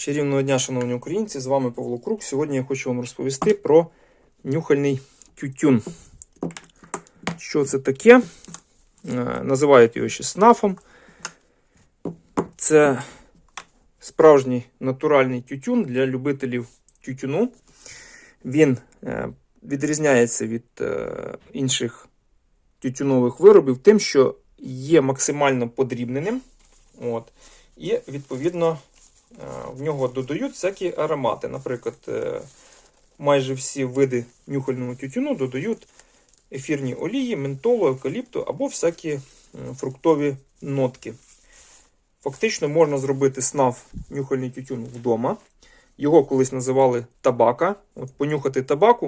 Чарівного дня, шановні українці, з вами Павло Крук. Сьогодні я хочу вам розповісти про нюхальний тютюн. Що це таке? Е, Називають його ще снафом. Це справжній натуральний тютюн для любителів тютюну. Він е, відрізняється від е, інших тютюнових виробів тим, що є максимально подрібненим. От, і, відповідно, в нього додають всякі аромати. Наприклад, е, майже всі види нюхального тютюну додають ефірні олії, ментолу, евкаліпту або всякі е, фруктові нотки. Фактично можна зробити снав нюхальний тютюн вдома. Його колись називали табака. От Понюхати табаку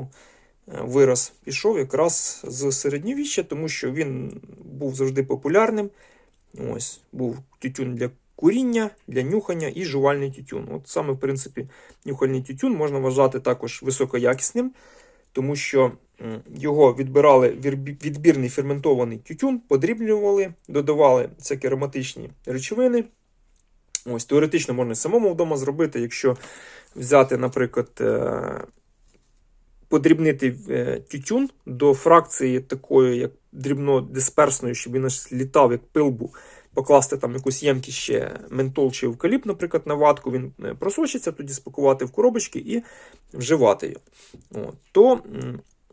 е, вираз пішов якраз з середньовіччя, тому що він був завжди популярним. Ось, Був тютюн для куріння, для нюхання і жувальний тютюн. От саме, в принципі, нюхальний тютюн можна вважати також високоякісним, тому що його відбирали відбірний ферментований тютюн, подрібнювали, додавали всякі ароматичні речовини. Ось, теоретично можна самому вдома зробити, якщо взяти, наприклад, е, подрібнити е, тютюн до фракції такої, як дрібнодисперсної, щоб він аж літав, як пил був, покласти там якусь ємкість ще ментол чи евкаліпт, наприклад, на ватку, він е, просочиться, тоді спакувати в коробочки і вживати його. От. То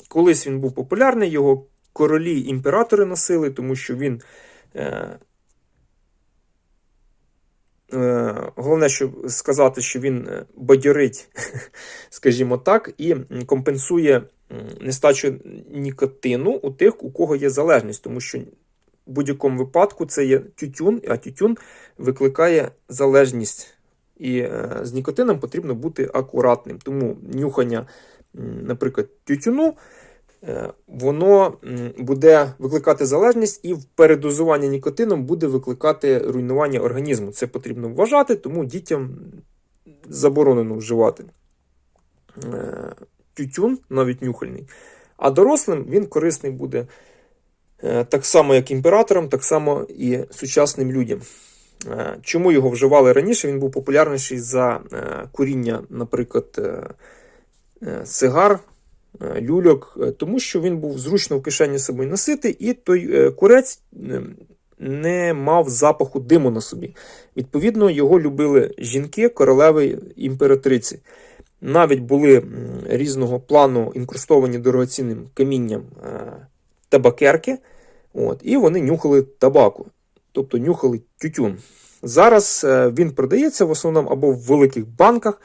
колись він був популярний, його королі імператори носили, тому що він. Е, Е, Головне, що сказати, що він е, бадьорить, скажімо так, і компенсує нестачу нікотину у тих, у кого є залежність, тому що в будь-якому випадку це є тютюн, а тютюн викликає залежність. І е, з нікотином потрібно бути акуратним. Тому нюхання, наприклад, тютюну, е, воно буде викликати залежність, і в передозуванні нікотином буде викликати руйнування організму. Це потрібно вважати, тому дітям заборонено вживати е, тютюн, навіть нюхальний. А дорослим він корисний буде так само, як імператорам, так само і сучасним людям. Е, Чому його вживали раніше? Він був популярніший за е, куріння, наприклад, е, е, сигар, е, люльок, е, тому що він був зручно в кишені собою носити, і той е, курець е, не мав запаху диму на собі. Відповідно, його любили жінки, королеви імператриці. Навіть були різного плану інкрустовані дорогоцінним камінням е, табакерки, от, і вони нюхали табаку, тобто нюхали тютюн. Зараз е, він продається в основному або в великих банках.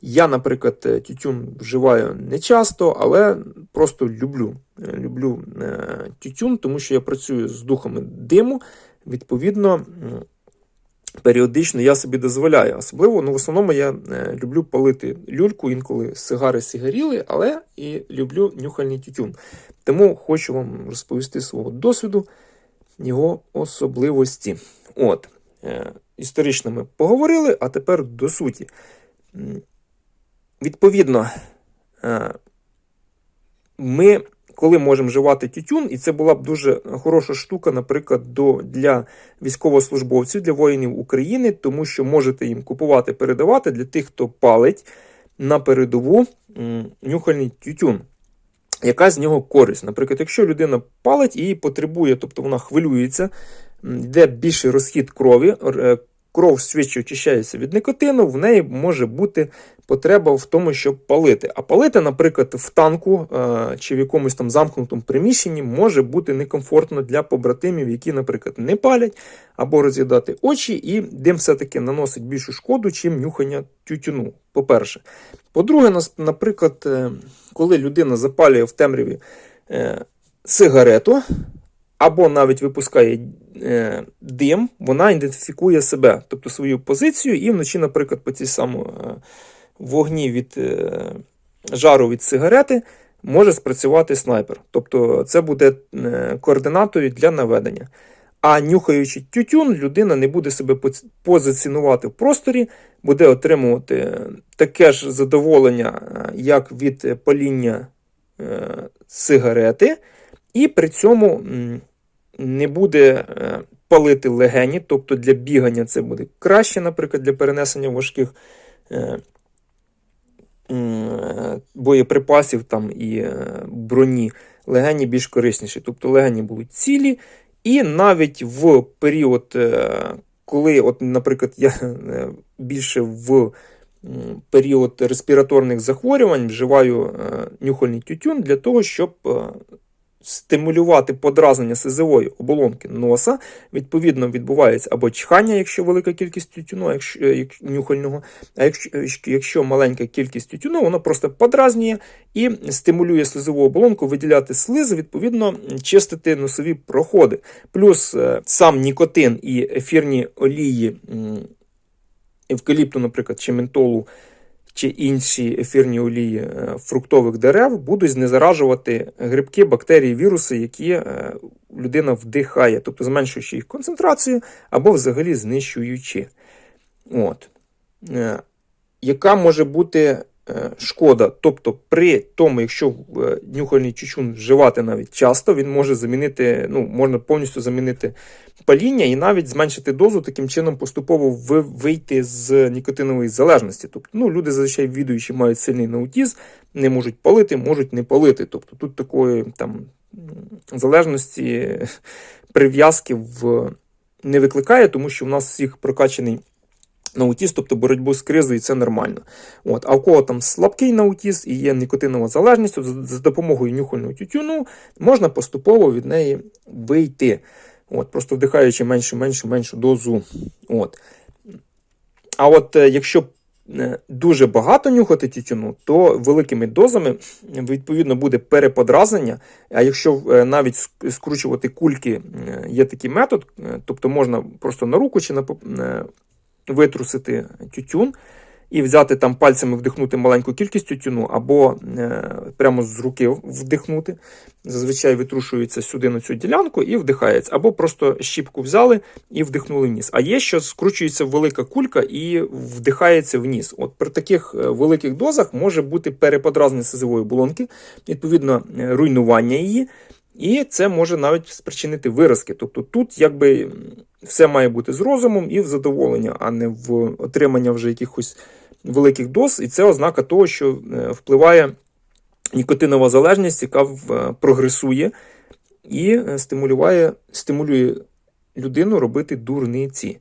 Я, наприклад, е, тютюн вживаю не часто, але просто люблю. Е, Люблю тютюн, тому що я працюю з духами диму. Відповідно, періодично я собі дозволяю. Особливо, ну, в основному я е, люблю палити люльку, інколи сигари сигаріли, але і люблю нюхальний тютюн. Тому хочу вам розповісти свого досвіду, його особливості. От, е, історично ми поговорили, а тепер до суті. Відповідно, е, ми, коли можемо вживати тютюн, і це була б дуже хороша штука, наприклад, до, для військовослужбовців, для воїнів України, тому що можете їм купувати, передавати для тих, хто палить на передову нюхальний тютюн. Яка з нього користь? Наприклад, якщо людина палить і потребує, тобто вона хвилюється, йде більший розхід крові, е, кров швидше очищається від никотину, в неї може бути потреба в тому, щоб палити. А палити, наприклад, в танку е, чи в якомусь там замкнутому приміщенні може бути некомфортно для побратимів, які, наприклад, не палять, або роз'їдати очі, і дим все-таки наносить більшу шкоду, чим нюхання тютюну. По-перше. По-друге, наприклад, е, коли людина запалює в темряві е, сигарету, або навіть випускає е, дим, вона ідентифікує себе, тобто свою позицію, і вночі, наприклад, по цій самому е, вогні від е, жару від сигарети може спрацювати снайпер. Тобто це буде координатою для наведення. А нюхаючи тютюн, людина не буде себе позиціонувати в просторі, буде отримувати таке ж задоволення, як від паління сигарети, і при цьому не буде е, палити легені, тобто для бігання це буде краще, наприклад, для перенесення важких е, боєприпасів там і е, броні, легені більш корисніші. Тобто легені будуть цілі, і навіть в період, е, коли, от, наприклад, я е, більше в період респіраторних захворювань вживаю е, нюхальний тютюн для того, щоб е, стимулювати подразнення слизової оболонки носа. Відповідно, відбувається або чхання, якщо велика кількість тютюну, якщо е, як- нюхального, а якщо, якщо маленька кількість тютюну, воно просто подразнює і стимулює слизову оболонку виділяти слизи, відповідно, чистити носові проходи. Плюс е, сам нікотин і ефірні олії евкаліпту, наприклад, чи ментолу, чи інші ефірні олії е, фруктових дерев будуть знезаражувати грибки, бактерії, віруси, які е, людина вдихає, тобто зменшуючи їх концентрацію або взагалі знищуючи. От. Е, Яка може бути шкода? Тобто, при тому, якщо е, нюхальний чучун вживати навіть часто, він може замінити, ну, можна повністю замінити паління і навіть зменшити дозу, таким чином поступово вийти з нікотинової залежності. Тобто, ну, люди зазвичай відуючи мають сильний наутіз, не можуть палити, можуть не палити. Тобто тут такої там залежності, прив'язки в не викликає, тому що в нас всіх прокачаний наутіз, тобто боротьбу з кризою, це нормально. От, а у кого там слабкий наутіз і є нікотинова залежність, за, допомогою нюхального тютюну можна поступово від неї вийти. От, просто вдихаючи меншу, меншу, меншу дозу. От. А от е, якщо е, дуже багато нюхати тютюну, то великими дозами відповідно буде переподразнення. А якщо е, навіть скручувати кульки, є такий метод, тобто можна просто на руку чи на витрусити тютюн і взяти там пальцями вдихнути маленьку кількість тютюну, або е, прямо з руки вдихнути. Зазвичай витрушується сюди на цю ділянку і вдихається. Або просто щіпку взяли і вдихнули в. А є, що скручується велика кулька і вдихається в. От при таких е, великих дозах може бути переподразнення слизової оболонки, відповідно, е, руйнування її. І це може навіть спричинити виразки. Тобто тут якби все має бути з розумом і в задоволення, а не в отримання вже якихось великих доз. І це ознака того, що е, впливає нікотинова залежність, яка е, прогресує і е, стимулює, стимулює людину робити дурниці.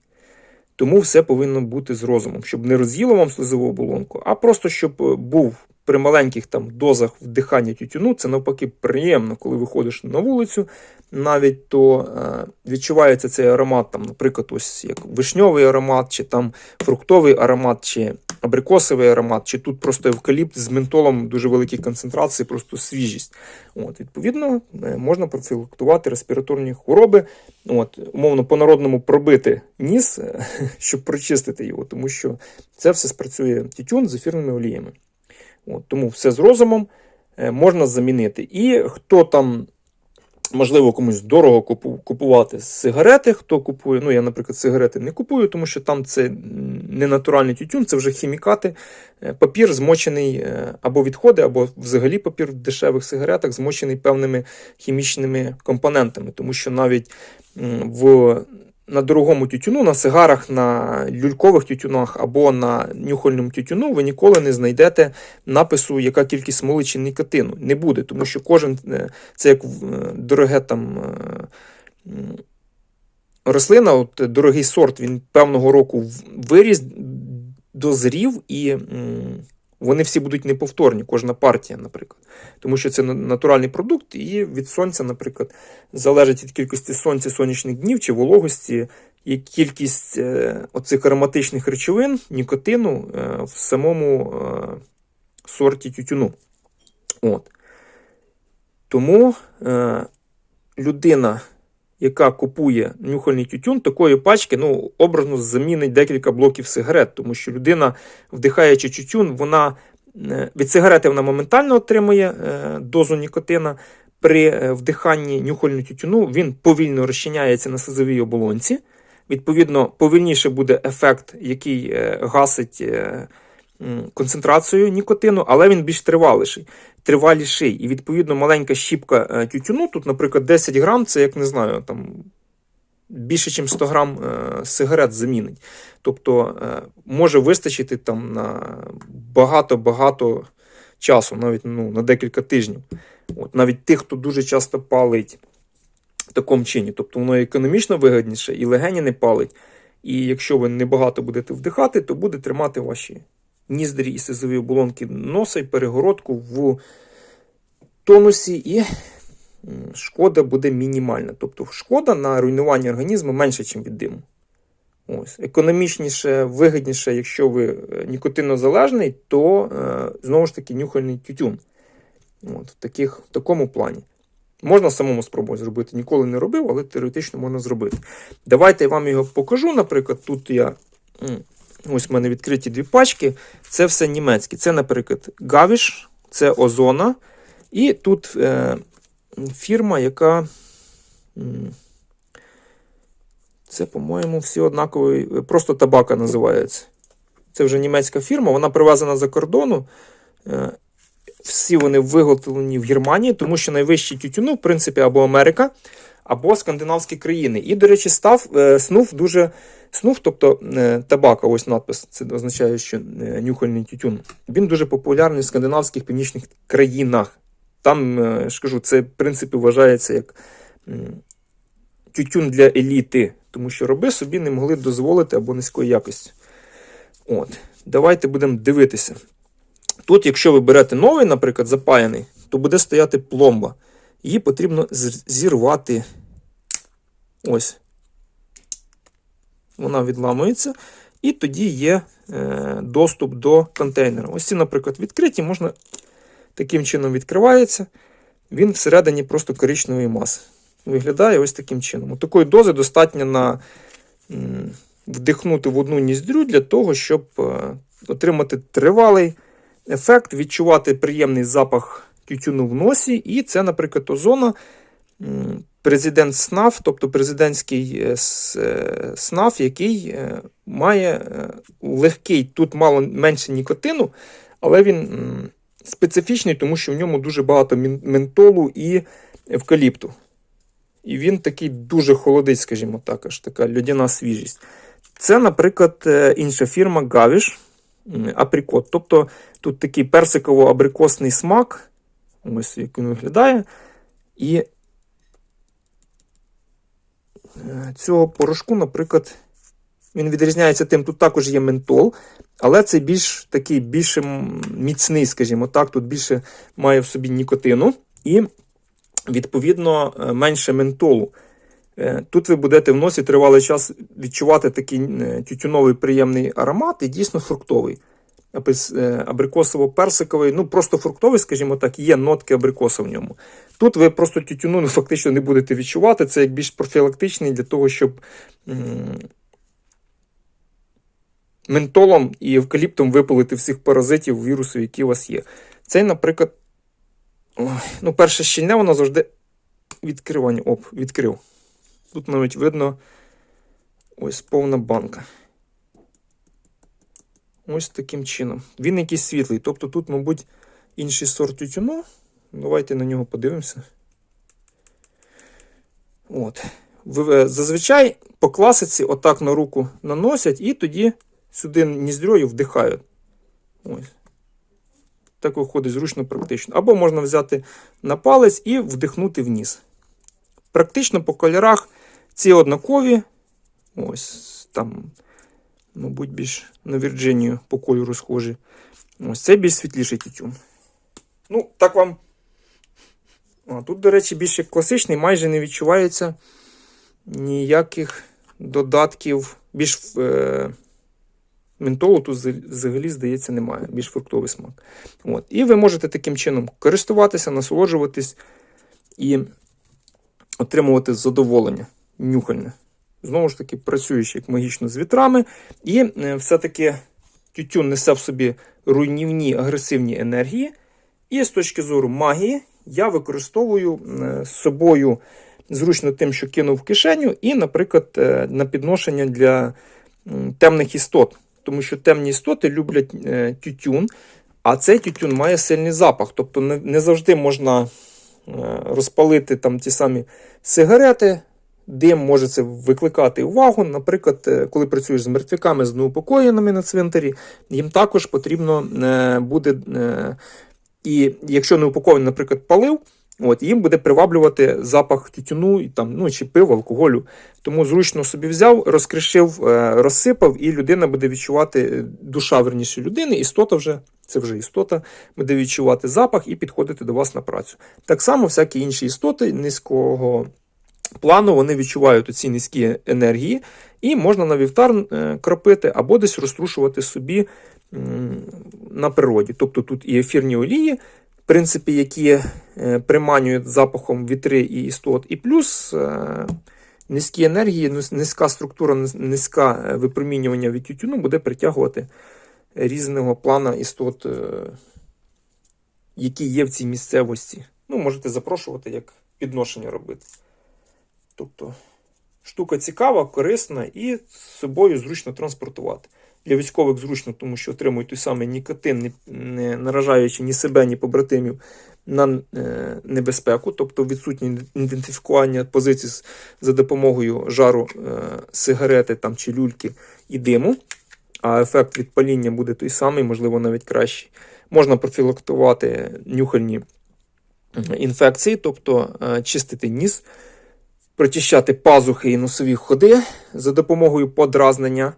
Тому все повинно бути з розумом, щоб не роз'їло вам слизову оболонку, а просто щоб був при маленьких там дозах вдихання тютюну. Це навпаки приємно, коли виходиш на вулицю, навіть то е, відчувається цей аромат, там, наприклад, ось як вишньовий аромат, чи там фруктовий аромат, чи абрикосовий аромат, чи тут просто евкаліпт з ментолом дуже великій концентрації, просто свіжість. От, відповідно, е, можна профілактувати респіраторні хвороби, от, умовно по-народному пробити ніс, е, щоб прочистити його, тому що це все спрацює тютюн з ефірними оліями. От, тому все з розумом е, можна замінити. І хто там, можливо, комусь дорого купувати сигарети, хто купує, ну я, наприклад, сигарети не купую, тому що там це не натуральний тютюн, це вже хімікати, Е, папір змочений е, або відходи, або взагалі папір в дешевих сигаретах змочений певними хімічними компонентами, тому що навіть в на дорогому тютюну, на сигарах, на люлькових тютюнах або на нюхальному тютюну ви ніколи не знайдете напису, яка кількість смоли чи нікотину. Не буде, тому що кожен е, це як е, дороге там. е, Рослина, от дорогий сорт, він певного року виріс, дозрів, і вони всі будуть неповторні, кожна партія, наприклад. Тому що це натуральний продукт, і від сонця, наприклад, залежить від кількості сонця сонячних днів чи вологості, і кількість е, оцих ароматичних речовин, нікотину е, в самому е, сорті тютюну. От. Тому людина, яка купує нюхальний тютюн, такої пачки, ну, образно замінить декілька блоків сигарет, тому що людина, вдихаючи тютюн, вона е, від сигарети вона моментально отримує е, дозу нікотина. При е, вдиханні нюхального тютюну він повільно розчиняється на слизовій оболонці. Відповідно, повільніше буде ефект, який гасить м, концентрацію нікотину, але він більш триваліший. Триваліший. І відповідно маленька щіпка е, тютюну, тут, наприклад, 10 грам, це як не знаю, там більше, ніж 100 грам е, сигарет замінить. Тобто е, може вистачити там на багато-багато часу, навіть ну, на декілька тижнів. От, навіть тих, хто дуже часто палить в такому чині. Тобто воно економічно вигідніше і легені не палить. І якщо ви небагато будете вдихати, то буде тримати ваші ніздрі і сизові оболонки носа і перегородку в тонусі, і шкода буде мінімальна. Тобто шкода на руйнування організму менше, ніж від диму. Ось. Економічніше, вигідніше, якщо ви е, нікотинозалежний, то е, знову ж таки нюхальний тютюн. От, в, таких, в такому плані. Можна самому спробувати зробити. Ніколи не робив, але теоретично можна зробити. Давайте я вам його покажу. Наприклад, тут я. Ось в мене відкриті дві пачки. Це все німецьке. Це, наприклад, Гавіш, це Озона. І тут е, фірма, яка. Це, по-моєму, всі однакові. Просто табака називається. Це вже німецька фірма, вона привезена за кордону. Всі вони виготовлені в Германії, тому що найвищі тютюну, в принципі, або Америка, або скандинавські країни. І, до речі, став е, снуф дуже снуф, тобто е, табака, ось надпис. Це означає, що е, нюхальний тютюн. Він дуже популярний в скандинавських північних країнах. Там, ж кажу, це в принципі вважається як тютюн для еліти, тому що роби собі не могли дозволити або низької якості. От. Давайте будемо дивитися. Тут, якщо ви берете новий, наприклад, запаяний, то буде стояти пломба. Її потрібно зірвати. Ось. Вона відламується. І тоді є е, доступ до контейнера. Ось ці, наприклад, відкриті, можна таким чином відкривається. Він всередині просто коричневої маси. Виглядає ось таким чином. Такої дози достатньо на вдихнути в одну ніздрю для того, щоб е, отримати тривалий ефект, відчувати приємний запах тютюну в носі. І це, наприклад, озона, президент СНАФ, тобто президентський е, е, СНАФ, який е, має легкий, тут мало менше нікотину, але він специфічний, тому що в ньому дуже багато ментолу і евкаліпту. І він такий дуже холодить, скажімо так, аж така льодяна свіжість. Це, наприклад, інша фірма Гавіш Априкот. Тобто тут такий персиково-абрикосний смак. Ось як він виглядає. І е, цього порошку, наприклад, він відрізняється тим, тут також є ментол, але це більш такий більш міцний, скажімо так, тут більше має в собі нікотину і, відповідно, е, менше ментолу. Е, Тут ви будете в носі тривалий час відчувати такий е, тютюновий приємний аромат і дійсно фруктовий. Е, Абрикосово-персиковий, ну просто фруктовий, скажімо так, є нотки абрикоса в ньому. Тут ви просто тютюну ну, фактично не будете відчувати. Це як більш профілактичний для того, щоб ментолом і евкаліптом випалити всіх паразитів, вірусів, які у вас є. Цей, наприклад, ну, перше щільне, воно завжди відкривання. Оп, відкрив. Тут навіть видно ось повна банка. Ось таким чином. Він якийсь світлий. Тобто тут, мабуть, інший сорт тютюну. Давайте на нього подивимося. От. Е, Зазвичай по класиці отак на руку наносять і тоді сюди ніздрьою вдихають. Ось. Так виходить зручно, практично. Або можна взяти на палець і вдихнути вниз. Практично по кольорах ці однакові. Ось там, мабуть, більш на Вірджинію по кольору схожі. Ось це більш світліший тютюн. Ну, так вам. А, тут, до речі, більш як класичний, майже не відчувається ніяких додатків. Більш е, ментолу тут взагалі, здається, немає. Більш фруктовий смак. От. І ви можете таким чином користуватися, насолоджуватись і отримувати задоволення нюхальне. Знову ж таки, працюючи як магічно з вітрами, і е, все-таки тютюн несе в собі руйнівні агресивні енергії. І з точки зору магії я використовую е, з собою зручно тим, що кинув в кишеню, і, наприклад, е, на підношення для темних істот. Тому що темні істоти люблять тютюн, а цей тютюн має сильний запах. Тобто не, завжди можна розпалити там ті самі сигарети, Дим може це викликати увагу. Наприклад, е, коли працюєш з мертвяками, з неупокоєними на цвинтарі, їм також потрібно е, буде. е, І якщо неупокоєний, наприклад, палив, от, їм буде приваблювати запах тютюну і там, ну, чи пива, алкоголю. Тому зручно собі взяв, розкришив, розсипав, і людина буде відчувати душа верніше людини, істота вже. Це вже істота буде відчувати запах і підходити до вас на працю. Так само всякі інші істоти низького плану вони відчувають ці низькі енергії, і можна на вівтар е, кропити або десь розтрушувати собі на природі. Тобто тут і ефірні олії, в принципі, які е, приманюють запахом вітри і істот, і плюс е, низькі енергії, низька структура, низька випромінювання від тютюну буде притягувати різного плана істот, які є в цій місцевості. Ну, можете запрошувати, як підношення робити. Тобто штука цікава, корисна і з собою зручно транспортувати. Для військових зручно, тому що отримують той самий нікотин, не, не наражаючи ні себе, ні побратимів на е, небезпеку, тобто відсутнє ідентифікування позицій за допомогою жару е, сигарети там, чи люльки і диму. А ефект від паління буде той самий, можливо, навіть кращий. Можна профілактувати нюхальні інфекції, тобто е, чистити ніс, прочищати пазухи і носові ходи за допомогою подразнення.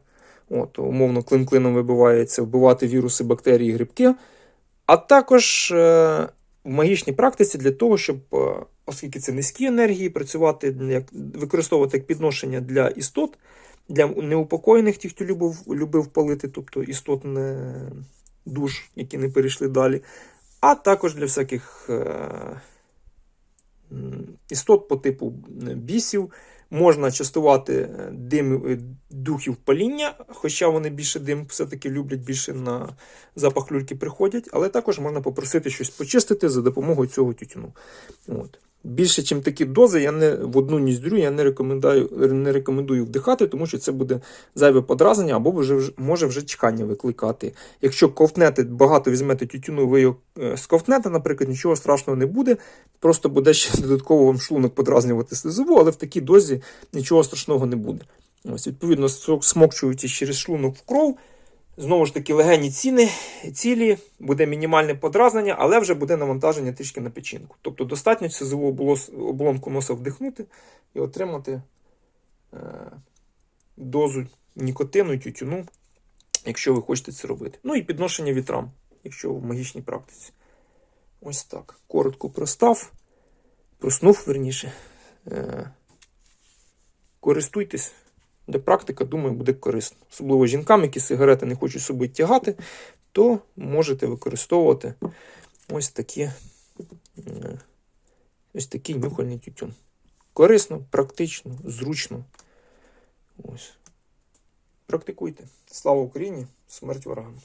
От, умовно, клин клином вибивається, вбивати віруси, бактерії, грибки. А також е, в магічній практиці для того, щоб, е, оскільки це низькі енергії, працювати як, використовувати як підношення для істот, для неупокоєних, тих, хто любив, любив палити, тобто істот не душ, які не перейшли далі, а також для всяких е, істот по типу бісів. Можна частувати е, дим е, духів паління, хоча вони більше дим все-таки люблять, більше на запах люльки приходять, але також можна попросити щось почистити за допомогою цього тютюну. От. Більше, ніж такі дози, я не в одну ніздрю я не рекомендую, не рекомендую вдихати, тому що це буде зайве подразнення або вже, може вже чхання викликати. Якщо ковтнете, багато візьмете тютюну, ви його е, сковтнете, наприклад, нічого страшного не буде. Просто буде ще додатково вам шлунок подразнювати слизову, але в такій дозі нічого страшного не буде. Ось, відповідно, смокчуючи через шлунок в кров. Знову ж таки, легені ціни, цілі, буде мінімальне подразнення, але вже буде навантаження трішки на печінку. Тобто достатньо сизову оболонку носа вдихнути і отримати е, дозу нікотину тютюну, якщо ви хочете це робити. Ну і підношення вітрам, якщо в магічній практиці. Ось так. Коротко простав, проснув верніше. Е, користуйтесь. Для практика, думаю, буде корисно. Особливо жінкам, які сигарети не хочуть собі тягати, то можете використовувати ось такі, е, ось такий нюхальний тютюн. Корисно, практично, зручно. Ось. Практикуйте. Слава Україні! Смерть ворогам!